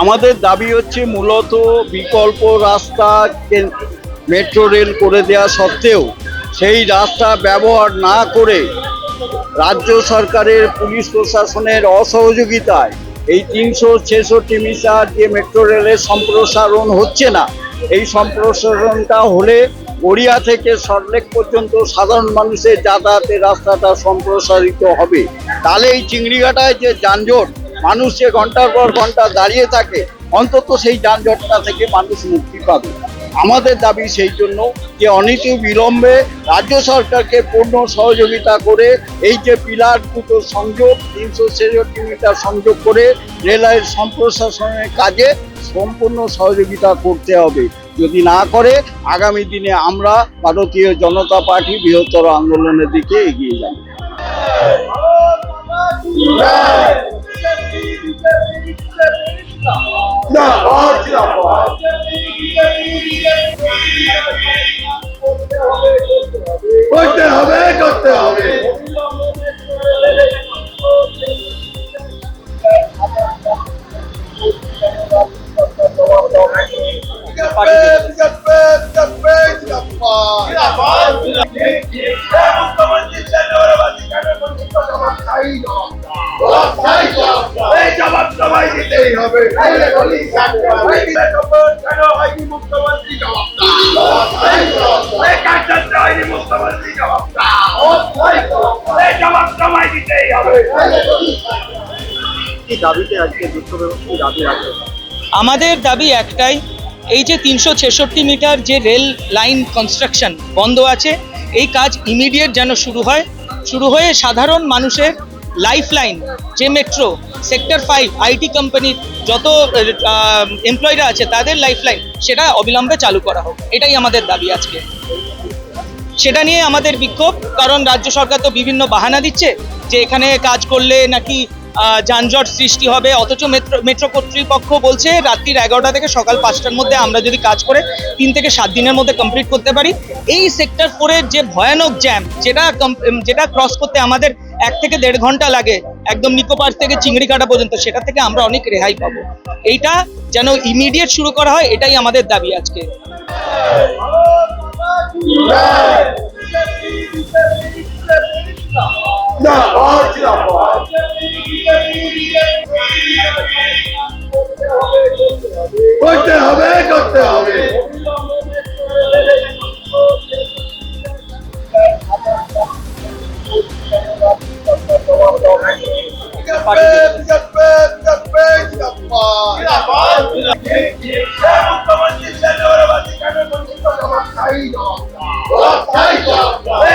আমাদের দাবি হচ্ছে মূলত বিকল্প রাস্তা মেট্রো রেল করে দেওয়া সত্ত্বেও সেই রাস্তা ব্যবহার না করে রাজ্য সরকারের পুলিশ প্রশাসনের অসহযোগিতায় এই তিনশো ছেষট্টি মিটার যে মেট্রো রেলের সম্প্রসারণ হচ্ছে না এই সম্প্রসারণটা হলে গড়িয়া থেকে সরলেক পর্যন্ত সাধারণ মানুষের যাতায়াতের রাস্তাটা সম্প্রসারিত হবে। তাহলে এই চিংড়িঘাটায় যে যানজট, মানুষ যে ঘণ্টার পর ঘণ্টা দাঁড়িয়ে থাকে, অন্তত সেই যানজটটা থেকে মানুষ মুক্তি পাবে। আমাদের দাবি সেই জন্য যে অনিত বিলম্বে রাজ্য সরকারকে পূর্ণ সহযোগিতা করে এই যে পিলার দুটো সংযোগ তিনশো ছেষট্টি মিটার সংযোগ করে রেলের সম্প্রসারণের কাজে সম্পূর্ণ সহযোগিতা করতে হবে। যদি না করে আগামী দিনে আমরা ভারতীয় জনতা পার্টি বৃহত্তর আন্দোলনের দিকে এগিয়ে যাব। জবাব কি দাবিতে আজকে বিক্ষোভ এবং কি দাবি আছে আমাদের দাবি একটাই এই যে তিনশো ছেষট্টি মিটার যে রেল লাইন কনস্ট্রাকশন বন্ধ আছে, এই কাজ ইমিডিয়েট যেন শুরু হয়, শুরু হয়ে সাধারণ মানুষের লাইফ লাইন যে মেট্রো সেক্টর ফাইভ আইটি কোম্পানির যত এমপ্লয়িরা আছে তাদের লাইফ লাইন সেটা অবিলম্বে চালু করা হোক। এটাই আমাদের দাবি আজকে। সেটা নিয়ে আমাদের বিক্ষোভ, কারণ রাজ্য সরকার তো বিভিন্ন বাহানা দিচ্ছে যে এখানে কাজ করলে নাকি যানজট সৃষ্টি হবে অথচ মেট্রো মেট্রো কর্তৃপক্ষ বলছে রাত্রির এগারোটা থেকে সকাল পাঁচটার মধ্যে আমরা যদি কাজ করে তিন থেকে সাত দিনের মধ্যে কমপ্লিট করতে পারি এই সেক্টর ফোরের যে ভয়ানক জ্যাম যেটা যেটা ক্রস করতে আমাদের এক থেকে দেড় ঘণ্টা লাগে একদম নিকো পার্ক থেকে চিংড়িকাটা পর্যন্ত সেটা থেকে আমরা অনেক রেহাই পাবো এইটা যেন ইমিডিয়েট শুরু করা হয় এটাই আমাদের দাবি আজকে জবাব করতে হবে করতে হবে